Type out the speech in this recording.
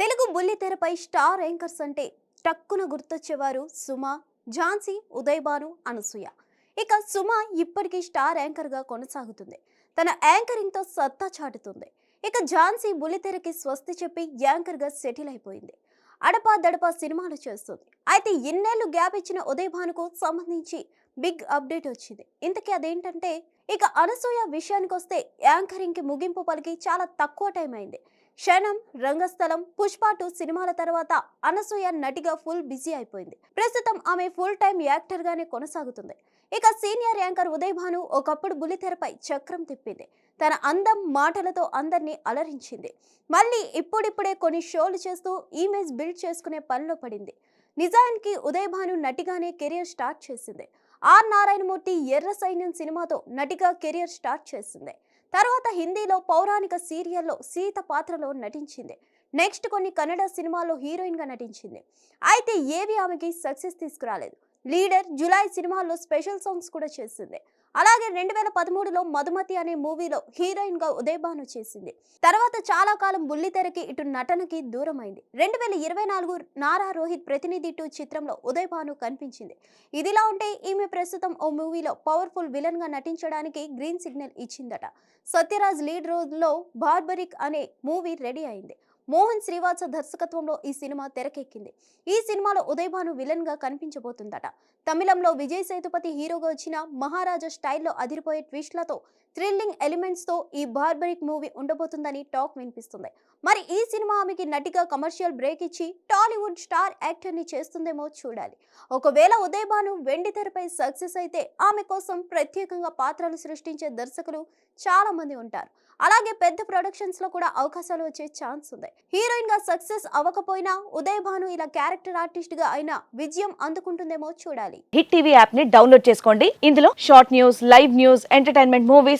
Telugu బుల్లితెరపై star anchors అంటే టక్కున గుర్తొచ్చేవారు సుమ ఝాన్సీ ఉదయ్ అనసూయ. ఇక సుమ ఇప్పటికీ స్టార్ యాంకర్గా కొనసాగుతుంది. తన యాంకరింగ్తో సత్తా చాటుతుంది. ఇక ఝాన్సీ బుల్లితెరకి స్వస్తి చెప్పి యాంకర్గా సెటిల్ అయిపోయింది. అడపా దడపా సినిమాలు చేస్తుంది. అయితే ఇన్నేళ్ళు గ్యాప్ ఇచ్చిన ఉదయ్ భానుకు సంబంధించి బిగ్ అప్డేట్ వచ్చింది. ఇంతకీ అదేంటంటే ఇక అనసూయ విషయానికి వస్తే యాంకరింగ్కి ముగింపు పలికి చాలా తక్కువ టైం అయింది. క్షణం రంగస్థలం పుష్ప టూ సినిమాల తర్వాత అనసూయ నటిగా ఫుల్ బిజీ అయిపోయింది. ప్రస్తుతం ఆమె ఫుల్ టైం యాక్టర్ గానే కొనసాగుతుంది. ఇక సీనియర్ యాంకర్ ఉదయ్ భాను ఒకప్పుడు బుల్లితెరపై చక్రం తిప్పింది. తన అందం మాటలతో అందరినీ అలరించింది. మళ్ళీ ఇప్పుడిప్పుడే కొన్ని షోలు చేస్తూ ఇమేజ్ బిల్డ్ చేసుకునే పనిలో పడింది. నిజానికి ఉదయ్ భాను నటిగానే కెరియర్ స్టార్ట్ చేసింది. ఆర్ నారాయణమూర్తి ఎర్ర సైన్యం సినిమాతో నటిగా కెరియర్ స్టార్ట్ చేసింది. తర్వాత హిందీలో పౌరాణిక సీరియల్లో సీత పాత్రలో నటించింది. నెక్స్ట్ కొన్ని కన్నడ సినిమాల్లో హీరోయిన్గా నటించింది. అయితే ఏవి ఆమెకి సక్సెస్ తీసుకురాలేదు. లీడర్ జులై సినిమాల్లో స్పెషల్ సాంగ్స్ కూడా చేసింది. అలాగే రెండు వేల పదమూడులో మధుమతి అనే మూవీలో హీరోయిన్గా ఉదయభాను చేసింది. తర్వాత చాలా కాలం బుల్లితెరకి ఇటు నటనకి దూరమైంది. రెండు వేల ఇరవై నాలుగు నారా రోహిత్ ప్రతినిధి టూ చిత్రంలో ఉదయభాను కనిపించింది. ఇదిలా ఉంటే ఈమె ప్రస్తుతం ఓ మూవీలో పవర్ఫుల్ విలన్గా నటించడానికి గ్రీన్ సిగ్నల్ ఇచ్చిందట. సత్యరాజ్ లీడ్ రోజులో బార్బరిక్ అనే మూవీ రెడీ అయింది. మోహన్ శ్రీవాత్స దర్శకత్వంలో ఈ సినిమా తెరకెక్కింది. ఈ సినిమాలో ఉదయభాను విలన్గా కనిపించబోతుందట. తమిళంలో విజయ్ సేతుపతి హీరోగా వచ్చిన మహారాజా స్టైల్లో అదిరిపోయే ట్విస్ట్లతో థ్రిల్లింగ్ ఎలిమెంట్స్తో ఈ బార్బరిక్ మూవీ ఉండబోతుందని టాక్ వినిపిస్తుంది. మరి ఈ సినిమా ఆమెకి నటిగా కమర్షియల్ బ్రేక్ ఇచ్చి టాలీవుడ్ స్టార్ యాక్టర్ని చేస్తుందేమో చూడాలి. ఒకవేళ ఉదయ్ భాను వెండి తెరపై సక్సెస్ అయితే ఆమె కోసం ప్రత్యేకంగా పాత్రలు సృష్టించే దర్శకులు చాలా మంది ఉంటారు. అలాగే పెద్ద ప్రొడక్షన్స్లో కూడా అవకాశాలు వచ్చే ఛాన్స్ ఉంది. హీరోయిన్గా సక్సెస్ అవ్వకపోయినా ఉదయ్ భాను ఇలా క్యారెక్టర్ ఆర్టిస్ట్గా అయినా విజయం అందుకుంటుందేమో చూడాలి. హిట్ టీవీ యాప్ని డౌన్లోడ్ చేసుకోండి. ఇందులో short news live news entertainment movies